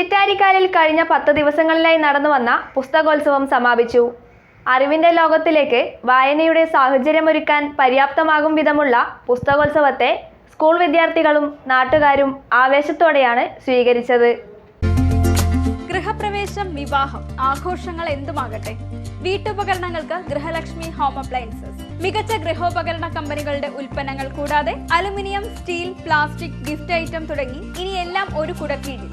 ചിറ്റാരിക്കാലിൽ കഴിഞ്ഞ പത്ത് ദിവസങ്ങളിലായി നടന്നു വന്ന പുസ്തകോത്സവം സമാപിച്ചു. അറിവിന്റെ ലോകത്തിലേക്ക് വായനയുടെ സാഹചര്യമൊരുക്കാൻ പര്യാപ്തമാകും വിധമുള്ള പുസ്തകോത്സവത്തെ സ്കൂൾ വിദ്യാർത്ഥികളും നാട്ടുകാരും ആവേശത്തോടെയാണ് സ്വീകരിച്ചത്. ഗൃഹപ്രവേശം വിവാഹം ആഘോഷങ്ങൾ എന്തുമാകട്ടെ? വീട്ടുപകരണങ്ങൾക്ക് ഗൃഹലക്ഷ്മി ഹോം അപ്ലയൻസസ്. മികച്ച ഗൃഹോപകരണ കമ്പനികളുടെ ഉൽപ്പന്നങ്ങൾ കൂടാതെ aluminium steel plastic gift item തുടങ്ങി ഇനിയെല്ലാം ഒരു കുടക്കീഴിൽ.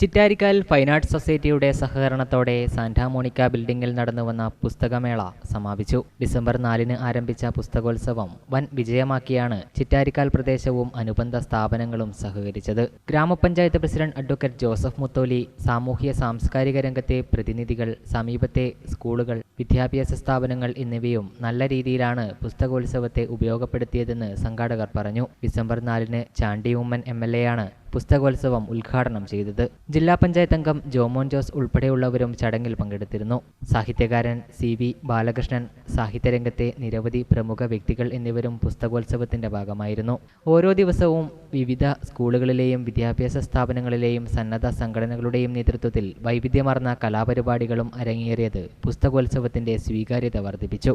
Chittarikkal fine arts സൊസൈറ്റിയുടെ സഹകരണത്തോടെ സാന്റാ മോണിക്ക ബിൽഡിംഗിൽ നടന്നുവന്ന പുസ്തകമേള സമാപിച്ചു. ഡിസംബർ നാലിന് ആരംഭിച്ച പുസ്തകോത്സവം വൻ വിജയമാക്കിയാണ് ചിറ്റാരിക്കാൽ പ്രദേശവും അനുബന്ധ സ്ഥാപനങ്ങളും സഹകരിച്ചത്. ഗ്രാമപഞ്ചായത്ത് പ്രസിഡന്റ് അഡ്വക്കേറ്റ് ജോസഫ് മുത്തോലി സാമൂഹ്യ സാംസ്കാരിക രംഗത്തെ പ്രതിനിധികൾ സമീപത്തെ സ്കൂളുകൾ വിദ്യാഭ്യാസ സ്ഥാപനങ്ങൾ എന്നിവയും നല്ല രീതിയിലാണ് പുസ്തകോത്സവത്തെ ഉപയോഗപ്പെടുത്തിയതെന്ന് സംഘാടകർ പറഞ്ഞു. ഡിസംബർ നാലിന് Chandy Oommen M L A ആണ് പുസ്തകോത്സവം ഉദ്ഘാടനം ചെയ്തത് ജില്ലാ പഞ്ചായത്ത് അംഗം ജോമോൻ ജോസ് ഉൾപ്പെടെയുള്ളവരും ചടങ്ങിൽ പങ്കെടുത്തിരുന്നു. സാഹിത്യകാരൻ സി വി ബാലകൃഷ്ണൻ സാഹിത്യരംഗത്തെ നിരവധി പ്രമുഖ വ്യക്തികൾ എന്നിവരും പുസ്തകോത്സവത്തിന്റെ ഭാഗമായിരുന്നു. ഓരോ ദിവസവും വിവിധ സ്കൂളുകളിലെയും വിദ്യാഭ്യാസ സ്ഥാപനങ്ങളിലെയും സന്നദ്ധ സംഘടനകളുടെയും നേതൃത്വത്തിൽ വൈവിധ്യമാർന്ന കലാപരിപാടികളും അരങ്ങേറിയത് പുസ്തകോത്സവത്തിന്റെ സ്വീകാര്യത വർദ്ധിപ്പിച്ചു.